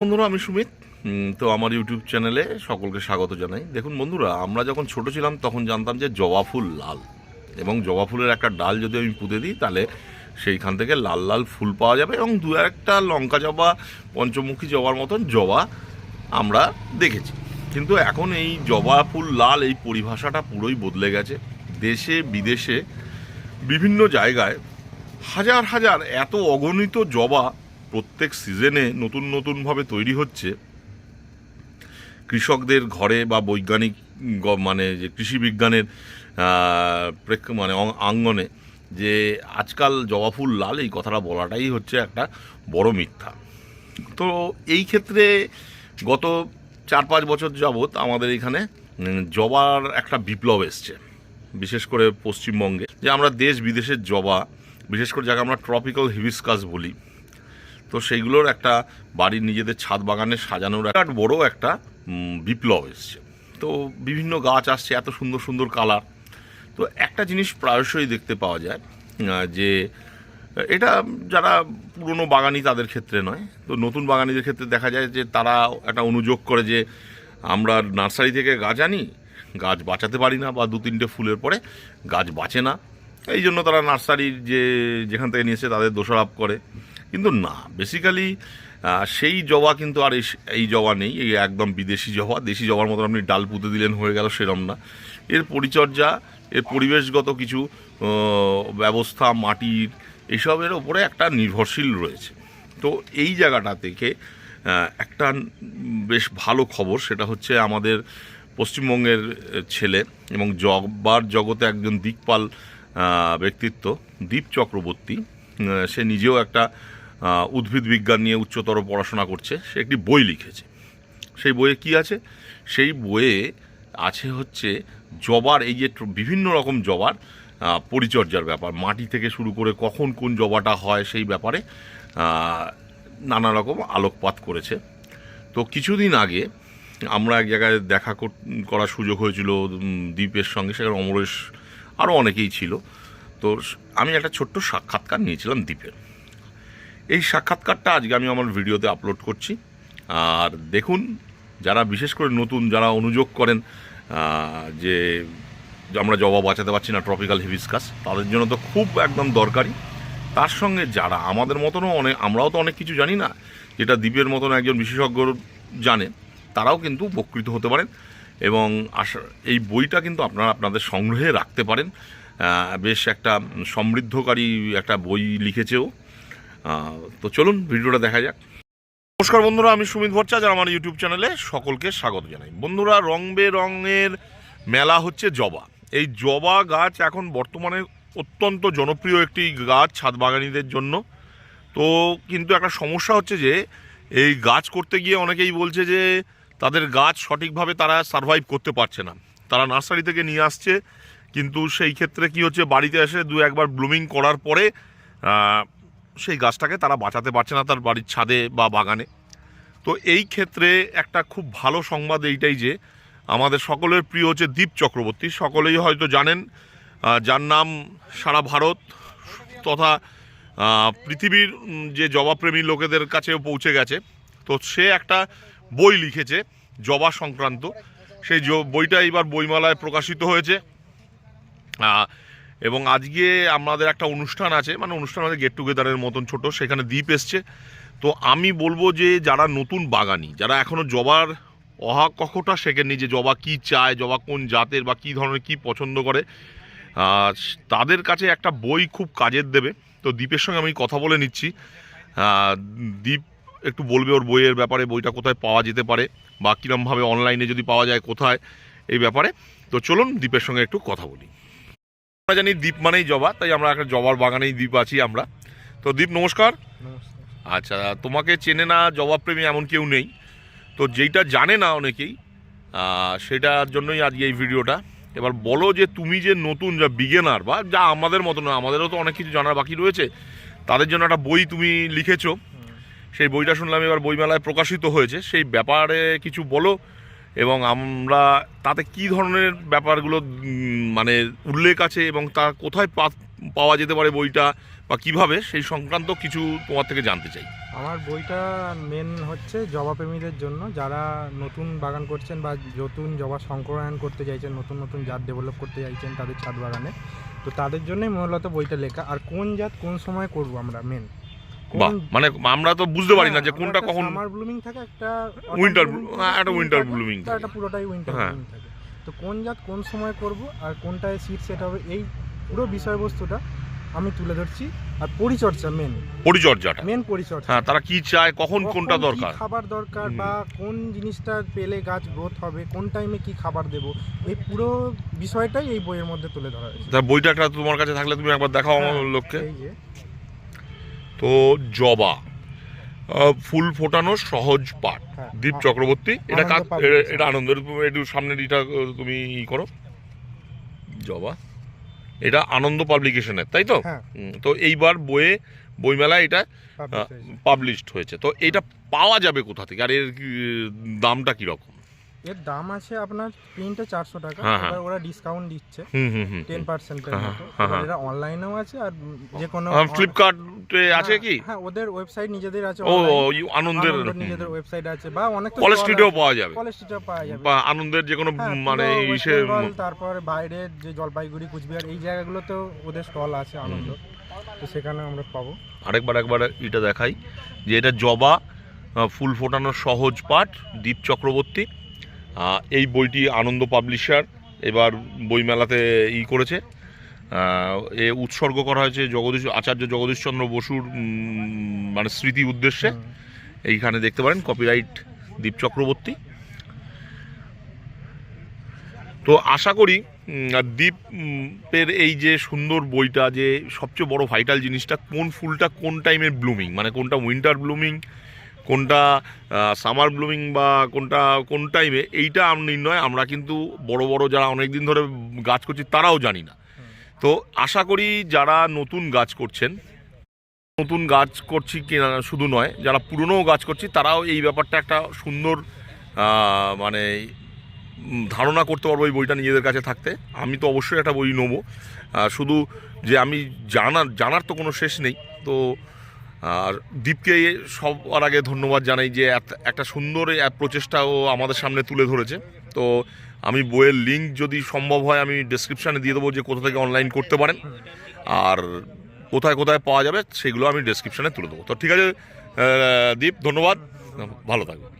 বন্ধুরা, আমি সুমিত। তো আমার ইউটিউব চ্যানেলে সকলকে স্বাগত জানাই। দেখুন বন্ধুরা, আমরা যখন ছোট ছিলাম তখন জানতাম যে জবা ফুল লাল। এবং জবা ফুলের একটা ডাল যদি আমি পুঁতে দিই, তাহলে সেইখান থেকে লাল লাল ফুল পাওয়া যাবে এবং দু একটা লঙ্কা জবা, পঞ্চমুখী জবার মতন জবা আমরা দেখেছি। কিন্তু এখন এই জবা ফুল লাল, এই পরিভাষাটা পুরোই বদলে গেছে। দেশে, বিদেশে, বিভিন্ন জায়গায় হাজার হাজার এত অগণিত জবা প্রত্যেক সিজনে নতুন নতুনভাবে তৈরি হচ্ছে। কৃষকদের ঘরে বা বৈজ্ঞানিক মানে যে কৃষি বিজ্ঞানের প্রেক্ষ মানে আঙ্গনে যে আজকাল জবা ফুল লাল, এই কথাটা বলাটাই হচ্ছে একটা বড় মিথ্যা। তো এই ক্ষেত্রে গত চার পাঁচ বছর যাবৎ আমাদের এখানে জবার একটা বিপ্লব এসছে। বিশেষ করে পশ্চিমবঙ্গে, যে আমরা দেশ বিদেশের জবা, বিশেষ করে যাকে আমরা ট্রপিক্যাল হিবিসকাস বলি তো সেইগুলোর একটা বাড়ির নিজেদের ছাদ বাগানে সাজানোর একটা বড় একটা বিপ্লব এসছে। তো বিভিন্ন গাছ আসছে, এত সুন্দর সুন্দর কালার। তো একটা জিনিস প্রায়শই দেখতে পাওয়া যায় যে এটা যারা পুরনো বাগানি তাদের ক্ষেত্রে নয়। তো নতুন বাগানিদের ক্ষেত্রে দেখা যায় যে তারা একটা অনুযোগ করে যে আমরা নার্সারি থেকে গাছ আনি, গাছ বাঁচাতে পারি না বা দু তিনটে ফুলের পরে গাছ বাঁচে না। এই জন্য তারা নার্সারির যে, যেখান থেকে নিয়েছে তাদের দোষারোপ করে। কিন্তু না বেসিক্যালি সেই জবা কিন্তু আর এই- জবা নেই, এই একদম বিদেশি জবা, দেশি জবার মতন আপনি ডাল পুঁতে দিলেন, হয়ে গেল সেরম না। এর পরিচর্যা, এর পরিবেশগত কিছু ব্যবস্থা, মাটির, এসবের ওপরে একটা নির্ভরশীল রয়েছে। তো এই জায়গাটা থেকে একটা বেশ ভালো খবর, সেটা হচ্ছে আমাদের পশ্চিমবঙ্গের ছেলে এবং জগবার জগতে একজন দিকপাল ব্যক্তিত্ব, দীপ চক্রবর্তী। সে নিজেও একটা উদ্ভিদ বিজ্ঞান নিয়ে উচ্চতর পড়াশোনা করছে। সে একটি বই লিখেছে। সেই বইয়ে কি আছে? সেই বইয়ে আছে হচ্ছে জবার, এই যে বিভিন্ন রকম জবার পরিচর্যার ব্যাপার। মাটি থেকে শুরু করে কখন কোন জবাটা হয় সেই ব্যাপারে নানা রকম আলোকপাত করেছে। তো কিছুদিন আগে আমরা এক জায়গায় দেখা কর- করার সুযোগ হয়েছিল দ্বীপের সঙ্গে, সেখানে অমরেশ আরও অনেকেই ছিল। তো আমি একটা ছোট্ট সাক্ষাৎকার নিয়েছিলাম দ্বীপের এই সাক্ষাৎকারটা আজকে আমি আমার ভিডিওতে আপলোড করছি। আর দেখুন, যারা বিশেষ করে নতুন, যারা অনুযোগ করেন যে আমরা জবা বাঁচাতে পারছি না ট্রপিক্যাল হিবিসকাস তাদের জন্য তো খুব একদম দরকারি। তার সঙ্গে যারা আমাদের মতনও অনেক আমরাও তো অনেক কিছু জানি না, যেটা দ্বীপের মতন একজন বিশেষজ্ঞ জানে তারাও কিন্তু উপকৃত হতে পারেন। এবং আশা, এই বইটা কিন্তু আপনারা আপনাদের সংগ্রহে রাখতে পারেন। বেশ একটা সমৃদ্ধকারী একটা বই লিখেছেও। তো চলুন, ভিডিওটা দেখা যাক। নমস্কার বন্ধুরা, আমি সুমিত ভট্টাচার্য আমার ইউটিউব চ্যানেলে সকলকে স্বাগত জানাই। বন্ধুরা রং বেরঙের মেলা হচ্ছে জবা। এই জবা গাছ এখন বর্তমানে অত্যন্ত জনপ্রিয় একটি গাছ ছাদ বাগানীদের জন্য। তো কিন্তু একটা সমস্যা হচ্ছে যে, এই গাছ করতে গিয়ে অনেকেই বলছে যে, তাদের গাছ সঠিকভাবে তারা সার্ভাইভ করতে পারছে না। তারা নার্সারি থেকে নিয়ে আসছে কিন্তু সেই ক্ষেত্রে কি হচ্ছে, বাড়িতে এসে দু একবার ব্লুমিং করার পরে সেই গাছটাকে তারা বাঁচাতে পারছে না তার বাড়ির ছাদে বা বাগানে। তো এই ক্ষেত্রে একটা খুব ভালো সংবাদ এইটাই যে, আমাদের সকলের প্রিয় হচ্ছে দীপ চক্রবর্তী। সকলেই হয়তো জানেন যার নাম সারা ভারত তথা পৃথিবীর যে জবাপ্রেমী লোকেদের কাছেও পৌঁছে গেছে। তো সে একটা বই লিখেছে, জবা সংক্রান্ত। সেই বইটা এইবার বইমালায় প্রকাশিত হয়েছে। এবং আজকে আমাদের একটা অনুষ্ঠান আছে মানে অনুষ্ঠান আছে গেট টুগেদারের মতন ছোট, সেখানে দ্বীপ এসছে। তো আমি বলব যে যারা নতুন বাগানি, যারা এখনও জবার অহা কখটা শেখেননি যে জবা কি চায়, জবা কোন জাতের বা কী ধরনের কি পছন্দ করে তাদের কাছে একটা বই খুব কাজের দেবে। তো দ্বীপের সঙ্গে আমি কথা বলে নিচ্ছি। দ্বীপ একটু বলবে ওর বইয়ের ব্যাপারে, বইটা কোথায় পাওয়া যেতে পারে বা কীরমভাবে অনলাইনে যদি পাওয়া যায় কোথায়, এই ব্যাপারে। তো চলুন দ্বীপের সঙ্গে একটু কথা বলি। আমরা জানি দ্বীপ মানেই জবা তাই আমরা একটা জবার বাগানেই দ্বীপ আছি আমরা। তো দ্বীপ নমস্কার। আচ্ছা তোমাকে চেনে না জবাবপ্রেমী এমন কেউ নেই। তো যেইটা জানে না অনেকেই সেটার জন্যই আজকে এই ভিডিওটা। এবার বলো যে তুমি যে নতুন যা বিগেনার বা যা আমাদের মতো না আমাদেরও তো অনেক কিছু জানার বাকি রয়েছে তাদের জন্য একটা বই তুমি লিখেছো। সেই বইটা শুনলাম এবার বইমেলায় প্রকাশিত হয়েছে। সেই ব্যাপারে কিছু বলো এবং আমরা তাতে কি ধরনের ব্যাপারগুলো মানে উল্লেখ আছে এবং তা কোথায় পাওয়া যেতে পারে বইটা বা কীভাবে, সেই সংক্রান্ত কিছু তোমার থেকে জানতে চাই। আমার বইটা মেন হচ্ছে জবা প্রেমীদের জন্য। যারা নতুন বাগান করছেন বা নতুন জবা সংকরায়ন করতে চাইছেন, নতুন নতুন জাত ডেভেলপ করতে চাইছেন তাদের ছাদ বাগানে, তো তাদের জন্যই মূলত বইটা লেখা। আর কোন জাত কোন সময় করব আমরা মেন বাহ মানে আমরা তো বুঝতে পারি না যে কোনটা কখন সামার ব্লুমিং থাকে একটা হ্যাঁ, একটা থাকে, winter থাকে। একটা পুরোটাই উইন্টার হ্যাঁ। ব্লুমিং থাকে। তো কোন জাত কোন সময় করব আর কোনটায় সিট সেট হবে এই পুরো বিষয়বস্তুটা আমি তুলে ধরছি। আর পরিচর্যা মেন পরিচর্যাটা। মেন পরিচর্যা। হ্যাঁ তারা কি চায় কখন কোনটা দরকার? খাবার দরকার বা কোন জিনিসটা পেলে গাছ গ্রোথ হবে কোন টাইমে কি খাবার দেব এই পুরো বিষয়টাই এই বইয়ের মধ্যে তুলে ধরা হয়েছে। বইটা তোমার কাছে থাকলে তুমি একবার দেখাও আমার হ্যাঁ, লোককে। এই যে তো জবা ফুল ফোটানোর সহজ পাঠ। হ্যাঁ, দীপ চক্রবর্তী এটা কাক এটা- এটা আনন্দের একটু সামনের এটা তুমি ই করো। জবা এটা আনন্দ পাবলিকেশনের তাই তো? হ্যাঁ। তো এইবার বইয়ে বইমেলায় এটা পাবলিশড হয়েছে। তো এটা পাওয়া যাবে কোথা থেকে? আর এর দামটা কীরকম? এর দাম আছে আপনার প্রিন্টে চারশো টাকা। হ্যাঁ, হ্যাঁ। এবার ওরা ডিসকাউন্ট দিচ্ছে। হুম হুম হুম টেন হ্যাঁ। এটা অনলাইনেও আছে আর যে কোনো ফ্লিপকার্টে আছে কি? হ্যাঁ ওদের ওয়েবসাইট নিজেদের আছে ও আনন্দের নিজেদের ওয়েবসাইট আছে বা অনেক কলেজ স্ট্রিটেও পাওয়া যাবে। কলেজ স্ট্রিটেও পাওয়া যাবে। বা আনন্দের যে কোনো হ্যাঁ, মানে ইসে তারপরে বাইরের যে জলপাইগুড়ি কুচবিহার এই জায়গাগুলোতেও ওদের স্টল আছে আনন্দ। তো সেখানে আমরা পাবো। আরেকবার একবার এটা দেখাই যে এটা জবা ফুল ফোটানোর সহজ পাঠ দীপ চক্রবর্তী। এই বইটি আনন্দ পাবলিশার এবার বইমেলাতে ই করেছে। এ উৎসর্গ করা হয়েছে জগদীশ, আচার্য জগদীশচন্দ্র বসুর মানে স্মৃতি উদ্দেশ্যে। এইখানে দেখতে পারেন কপিরাইট দীপ চক্রবর্তী। তো আশা করি দ্বীপের এই যে সুন্দর বইটা, যে সবচেয়ে বড় ভাইটাল জিনিসটা, কোন ফুলটা কোন টাইমে ব্লুমিং মানে কোনটা উইন্টার ব্লুমিং কোনটা সামার ব্লুমিং বা কোনটা, কোন টাইমে এইটা নির্ণয় আমরা কিন্তু বড় বড় যারা অনেক দিন ধরে গাছ করছি তারাও জানি না। তো আশা করি যারা নতুন গাছ করছেন, নতুন গাছ করছি কিনা শুধু নয়, যারা পুরনো গাছ করছি তারাও এই ব্যাপারটা একটা সুন্দর মানে ধারণা করতে পারব এই বইটা নিজেদের কাছে থাকতে। আমি তো অবশ্যই একটা বই নেব। শুধু যে আমি জানার জানার তো কোনো শেষ নেই। তো আর দীপকে সবার আগে ধন্যবাদ জানাই যে একটা সুন্দর প্রচেষ্টাও প্রচেষ্টা আমাদের সামনে তুলে ধরেছে। তো আমি বইয়ের লিঙ্ক যদি সম্ভব হয়, আমি ডেসক্রিপশানে দিয়ে দেবো যে কোথা থেকে অনলাইন করতে পারেন। আর কোথায় কোথায় পাওয়া যাবে, সেগুলো আমি ডেসক্রিপশানে তুলে দেবো। তো ঠিক আছে দীপ, ধন্যবাদ। ভালো থাকবে